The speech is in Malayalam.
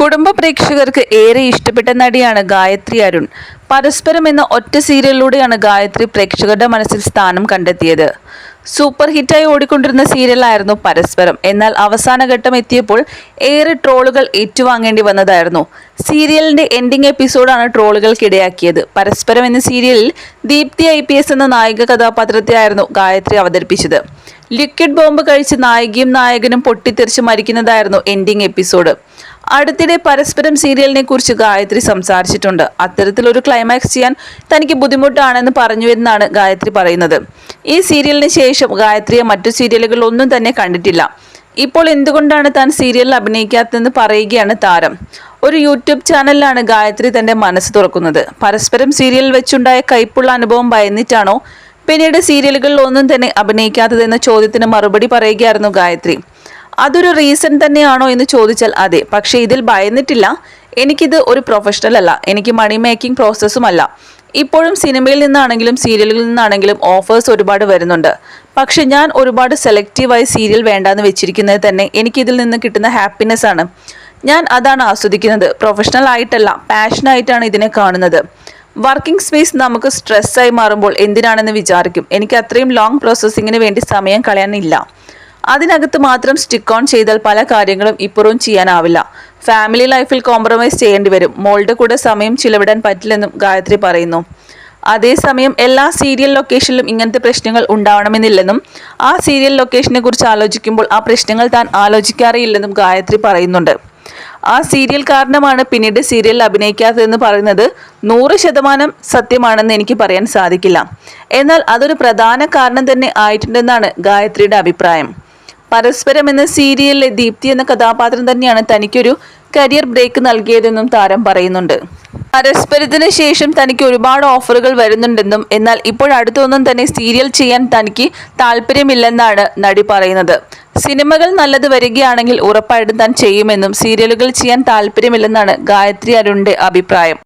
കുടുംബ പ്രേക്ഷകർക്ക് ഏറെ ഇഷ്ടപ്പെട്ട നടിയാണ് ഗായത്രി അരുൺ. പരസ്പരം എന്ന ഒറ്റ സീരിയലിലൂടെയാണ് ഗായത്രി പ്രേക്ഷകരുടെ മനസ്സിൽ സ്ഥാനം കണ്ടെത്തിയത്. സൂപ്പർ ഹിറ്റായി ഓടിക്കൊണ്ടിരുന്ന സീരിയലായിരുന്നു പരസ്പരം. എന്നാൽ അവസാന ഘട്ടം എത്തിയപ്പോൾ ഏറെ ട്രോളുകൾ ഏറ്റുവാങ്ങേണ്ടി വന്നതായിരുന്നു. സീരിയലിന്റെ എൻഡിംഗ് എപ്പിസോഡാണ് ട്രോളുകൾക്കിടയാക്കിയത്. പരസ്പരം എന്ന സീരിയലിൽ ദീപ്തി ഐ എന്ന നായിക കഥാപാത്രത്തെയായിരുന്നു ഗായത്രി അവതരിപ്പിച്ചത്. ലിക്വിഡ് ബോംബ് കഴിച്ച് നായികയും നായകനും പൊട്ടിത്തെറിച്ച് മരിക്കുന്നതായിരുന്നു എൻഡിംഗ് എപ്പിസോഡ് അടുത്തിടെ പരസ്പരം സീരിയലിനെ കുറിച്ച് ഗായത്രി സംസാരിച്ചിട്ടുണ്ട്. അത്തരത്തിലൊരു ക്ലൈമാക്സ് ചെയ്യാൻ തനിക്ക് ബുദ്ധിമുട്ടാണെന്ന് പറഞ്ഞു എന്നാണ് ഗായത്രി പറയുന്നത്. ഈ സീരിയലിന് ശേഷം ഗായത്രിയെ മറ്റു സീരിയലുകളിൽ ഒന്നും തന്നെ കണ്ടിട്ടില്ല. ഇപ്പോൾ എന്തുകൊണ്ടാണ് താൻ സീരിയലിൽ അഭിനയിക്കാത്തതെന്ന് പറയുകയാണ് താരം. ഒരു യൂട്യൂബ് ചാനലിലാണ് ഗായത്രി തന്റെ മനസ്സ് തുറക്കുന്നത്. പരസ്പരം സീരിയലിൽ വെച്ചുണ്ടായ കൈപ്പുള്ള അനുഭവം ഭയന്നിട്ടാണോ? പിന്നീട് സീരിയലുകളിൽ ഒന്നും തന്നെ അഭിനയിക്കാത്തതെന്ന ചോദ്യത്തിന് മറുപടി പറയുകയായിരുന്നു ഗായത്രി. അതൊരു റീസൺ തന്നെയാണോ എന്ന് ചോദിച്ചാൽ അതെ. പക്ഷേ ഇതിൽ ഭയന്നിട്ടില്ല. എനിക്കിത് ഒരു പ്രൊഫഷണൽ അല്ല. എനിക്ക് മണി മേക്കിംഗ് പ്രോസസ്സുമല്ല ഇപ്പോഴും സിനിമയിൽ നിന്നാണെങ്കിലും സീരിയലുകളിൽ നിന്നാണെങ്കിലും ഓഫേഴ്സ് ഒരുപാട് വരുന്നുണ്ട്. പക്ഷെ ഞാൻ ഒരുപാട് സെലക്റ്റീവായി സീരിയൽ വേണ്ടാന്ന് വെച്ചിരിക്കുന്നത് തന്നെ എനിക്കിതിൽ നിന്ന് കിട്ടുന്ന ഹാപ്പിനെസ് ആണ്. ഞാൻ അതാണ് ആസ്വദിക്കുന്നത്. പ്രൊഫഷണൽ ആയിട്ടല്ല പാഷനായിട്ടാണ് ഇതിനെ കാണുന്നത്. വർക്കിംഗ് സ്പേസ് നമുക്ക് സ്ട്രെസ്സായി മാറുമ്പോൾ എന്തിനാണെന്ന് വിചാരിക്കും. എനിക്ക് അത്രയും ലോങ് പ്രോസസ്സിങ്ങിന് വേണ്ടി സമയം കളയാനില്ല. അതിനകത്ത് മാത്രം സ്റ്റിക്ക് ഓൺ ചെയ്താൽ പല കാര്യങ്ങളും ഇപ്പുറവും ചെയ്യാനാവില്ല. ഫാമിലി ലൈഫിൽ കോംപ്രമൈസ് ചെയ്യേണ്ടി വരും. മോളുടെ കൂടെ സമയം ചിലവിടാൻ പറ്റില്ലെന്നും ഗായത്രി പറയുന്നു. അതേസമയം എല്ലാ സീരിയൽ ലൊക്കേഷനിലും ഇങ്ങനത്തെ പ്രശ്നങ്ങൾ ഉണ്ടാവണമെന്നില്ലെന്നും ആ സീരിയൽ ലൊക്കേഷനെ കുറിച്ച് ആലോചിക്കുമ്പോൾ ആ പ്രശ്നങ്ങൾ താൻ ആലോചിക്കാറേയില്ലെന്നും ഗായത്രി പറയുന്നുണ്ട്. ആ സീരിയൽ കാരണമാണ് പിന്നീട് സീരിയലിൽ അഭിനയിക്കാത്തതെന്ന് പറയുന്നത് നൂറ് ശതമാനം സത്യമാണെന്ന് എനിക്ക് പറയാൻ സാധിക്കില്ല. എന്നാൽ അതൊരു പ്രധാന കാരണം തന്നെ ആയിട്ടുണ്ടെന്നാണ് ഗായത്രിയുടെ അഭിപ്രായം. പരസ്പരം എന്ന സീരിയലിലെ ദീപ്തി എന്ന കഥാപാത്രം തന്നെയാണ് തനിക്കൊരു കരിയർ ബ്രേക്ക് നൽകിയതെന്നും താരം പറയുന്നുണ്ട്. പരസ്പരത്തിന് ശേഷം തനിക്ക് ഒരുപാട് ഓഫറുകൾ വരുന്നുണ്ടെന്നും എന്നാൽ ഇപ്പോഴടുത്തൊന്നും തന്നെ സീരിയൽ ചെയ്യാൻ തനിക്ക് താല്പര്യമില്ലെന്നാണ് നടി പറയുന്നത്. സിനിമകൾ നല്ലത് വരികയാണെങ്കിൽ ഉറപ്പായിട്ടും താൻ ചെയ്യുമെന്നും സീരിയലുകൾ ചെയ്യാൻ താല്പര്യമില്ലെന്നാണ് ഗായത്രി അരുണിന്റെ അഭിപ്രായം.